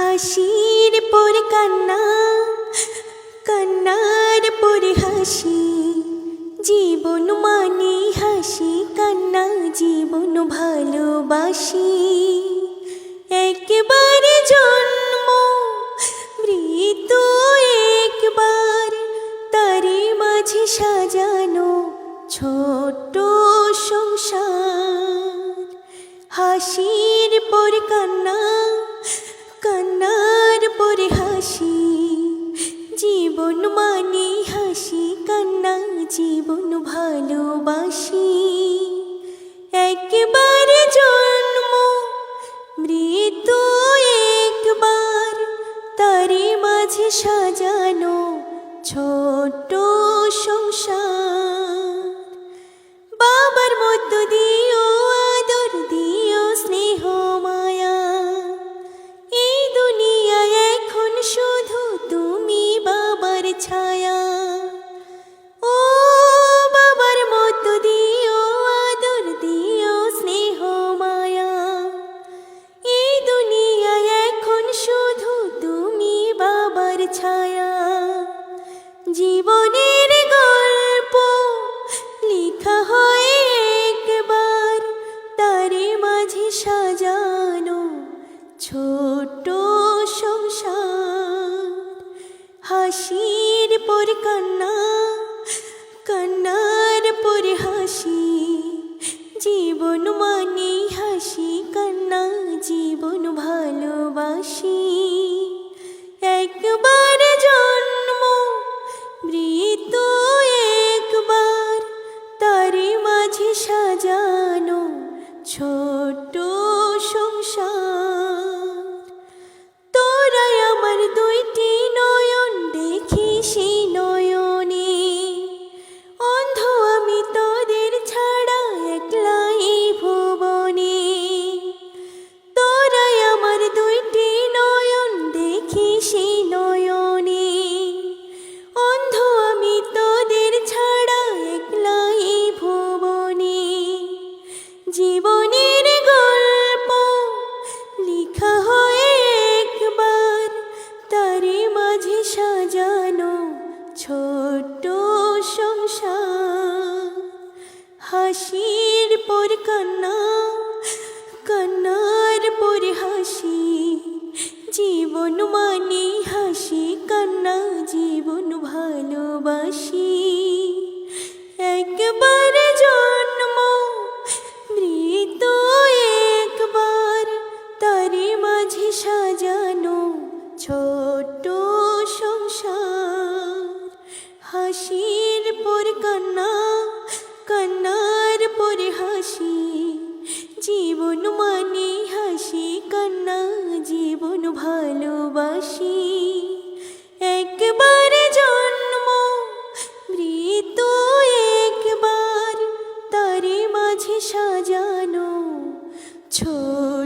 হাসির পর কান্না, কান্নার পর হাসি। জীবন মানে হাসি, কান্না জীবন ভালোবাসি। একবারে জন্ম মৃত্যু একবার, তারি মাঝে সাজানো ছোট্ট সংসার। হাসির পর কান্না কান্নার পরে হাসি, জীবন মানে হাসি, কান্না জীবন ভালোবাসি। একবারে জন্ম, মৃত্যু একবার তারি মাঝে সাজানো ছোট্ট সংসার। জীবনের গল্প লেখা হয় একবার, তারে মাঝে সাজানো ছোট সংসার। হাসির পর কান্না, কান্নার পর হাসি, জীবন মানে হাসি, কান্না, জীবন ভালোবাসি। জীবনের গল্প লেখা হয় একবার, তারে মাঝে সাজানো ছোট্ট সংসার হাসির পর কান্না, কান্নার পর হাসি, জীবন মানে হাসি, কান্না, জীবন ভালোবাসি। মাঝে সাজানো ছোট সংসার। হাসির পর কান্না, কান্নার পর হাসি। জীবন মানে হাসি, কান্না, জীবন ভালোবাসি। একবার জন্ম, মৃত একবার, তারে মাঝে সাজানো ছোট